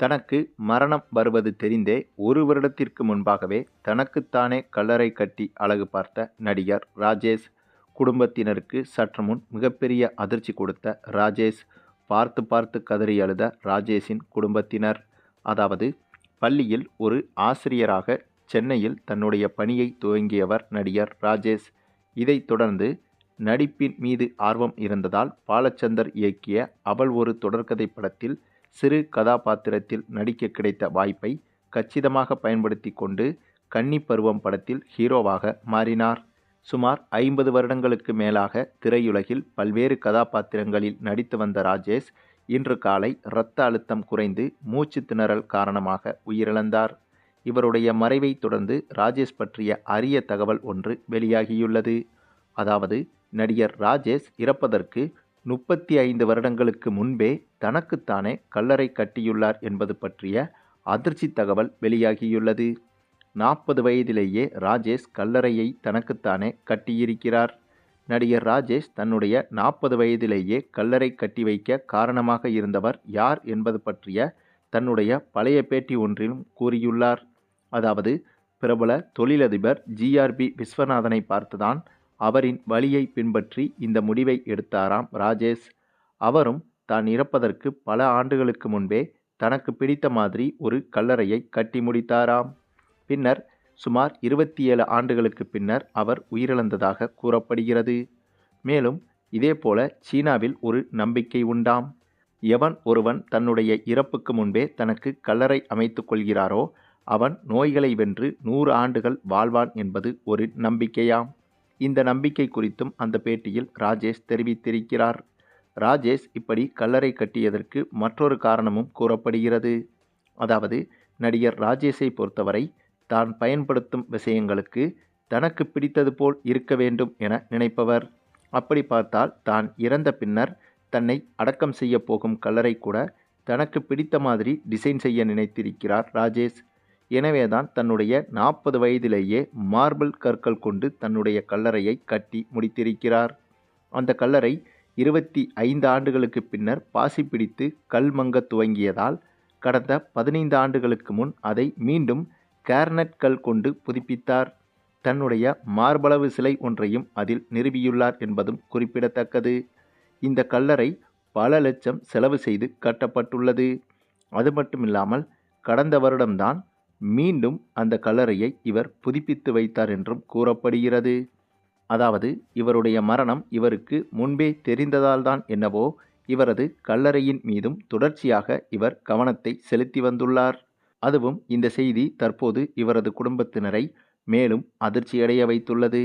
தனக்கு மரணம் வருவது தெரிந்தே ஒரு வருடத்திற்கு முன்பாகவே தனக்குத்தானே கல்லறை கட்டி அழகு பார்த்த நடிகர் ராஜேஷ் குடும்பத்தினருக்கு சற்று முன் மிகப்பெரிய அதிர்ச்சி கொடுத்த ராஜேஷ் பார்த்து பார்த்து கதறி அழுத ராஜேஷின் குடும்பத்தினர். அதாவது பள்ளியில் ஒரு ஆசிரியராக சென்னையில் தன்னுடைய பணியை துவங்கியவர் நடிகர் ராஜேஷ். இதைத் தொடர்ந்து நடிப்பின் மீது ஆர்வம் இருந்ததால் பாலச்சந்தர் இயக்கிய அவள் ஒரு தொடர்கதை படத்தில் சிறு கதாபாத்திரத்தில் நடிக்க கிடைத்த வாய்ப்பை கச்சிதமாக பயன்படுத்தி கொண்டு கன்னி பருவம் படத்தில் ஹீரோவாக மாறினார். சுமார் ஐம்பது வருடங்களுக்கு மேலாக திரையுலகில் பல்வேறு கதாபாத்திரங்களில் நடித்து வந்த ராஜேஷ் இன்று காலை இரத்த அழுத்தம் குறைந்து மூச்சு திணறல் காரணமாக உயிரிழந்தார். இவருடைய மறைவை தொடர்ந்து ராஜேஷ் பற்றிய அரிய தகவல் ஒன்று வெளியாகியுள்ளது. அதாவது நடிகர் ராஜேஷ் இறப்பதற்கு முப்பத்தி ஐந்து வருடங்களுக்கு முன்பே தனக்குத்தானே கல்லறை கட்டியுள்ளார் என்பது பற்றிய அதிர்ச்சி தகவல் வெளியாகியுள்ளது. நாற்பது வயதிலேயே ராஜேஷ் கல்லறையை தனக்குத்தானே கட்டியிருக்கிறார். நடிகர் ராஜேஷ் தன்னுடைய நாற்பது வயதிலேயே கல்லறை கட்டி வைக்க காரணமாக இருந்தவர் யார் என்பது பற்றிய தன்னுடைய பழைய பேட்டி ஒன்றிலும் கூறியுள்ளார். அதாவது பிரபல தொழிலதிபர் ஜிஆர்பி விஸ்வநாதனை பார்த்துதான் அவரின் வழியை பின்பற்றி இந்த முடிவை எடுத்தாராம் ராஜேஷ். அவரும் தான் இறப்பதற்கு பல ஆண்டுகளுக்கு முன்பே தனக்கு பிடித்த மாதிரி ஒரு கல்லறையை கட்டி முடித்தாராம். பின்னர் சுமார் இருபத்தி ஏழு ஆண்டுகளுக்கு பின்னர் அவர் உயிரிழந்ததாக கூறப்படுகிறது. மேலும் இதேபோல சீனாவில் ஒரு நம்பிக்கை உண்டாம். எவன் ஒருவன் தன்னுடைய இறப்புக்கு முன்பே தனக்கு கல்லறை அமைத்து கொள்கிறாரோ அவன் நோய்களை வென்று நூறு ஆண்டுகள் வாழ்வான் என்பது ஒரு நம்பிக்கையாம். இந்த நம்பிக்கை குறித்தும் அந்த பேட்டியில் ராஜேஷ் தெரிவித்திருக்கிறார். ராஜேஷ் இப்படி கல்லறை கட்டியதற்கு மற்றொரு காரணமும் கூறப்படுகிறது. அதாவது நடிகர் ராஜேஷை பொறுத்தவரை தான் பயன்படுத்தும் விஷயங்களுக்கு தனக்கு பிடித்தது போல் இருக்க வேண்டும் என நினைப்பவர். அப்படி பார்த்தால் தான் இறந்த பின்னர் தன்னை அடக்கம் செய்ய போகும் கல்லறை கூட தனக்கு பிடித்த மாதிரி டிசைன் செய்ய நினைத்திருக்கிறார் ராஜேஷ். எனவேதான் தன்னுடைய நாற்பது வயதிலேயே மார்பிள் கற்கள் கொண்டு தன்னுடைய கல்லறையை கட்டி முடித்திருக்கிறார். அந்த கல்லறை இருபத்தி ஐந்து ஆண்டுகளுக்கு பின்னர் பாசி பிடித்து கல்மங்க துவங்கியதால் கடந்த பதினைந்து ஆண்டுகளுக்கு முன் அதை மீண்டும் கேர்னட் கல் கொண்டு புதுப்பித்தார். தன்னுடைய மார்பளவு சிலை ஒன்றையும் அதில் நிறுவியுள்ளார் என்பதும் குறிப்பிடத்தக்கது. இந்த கல்லறை பல லட்சம் செலவு செய்து கட்டப்பட்டுள்ளது. அது மட்டுமில்லாமல் கடந்த வருடம்தான் மீண்டும் அந்த கல்லறையை இவர் புதுப்பித்து வைத்தார் என்றும் கூறப்படுகிறது. அதாவது இவருடைய மரணம் இவருக்கு முன்பே தெரிந்ததால்தான் என்னவோ இவரது கல்லறையின் மீதும் தொடர்ச்சியாக இவர் கவனத்தை செலுத்தி வந்துள்ளார். அதுவும் இந்த செய்தி தற்போது இவரது குடும்பத்தினரை மேலும் அதிர்ச்சியடைய வைத்துள்ளது.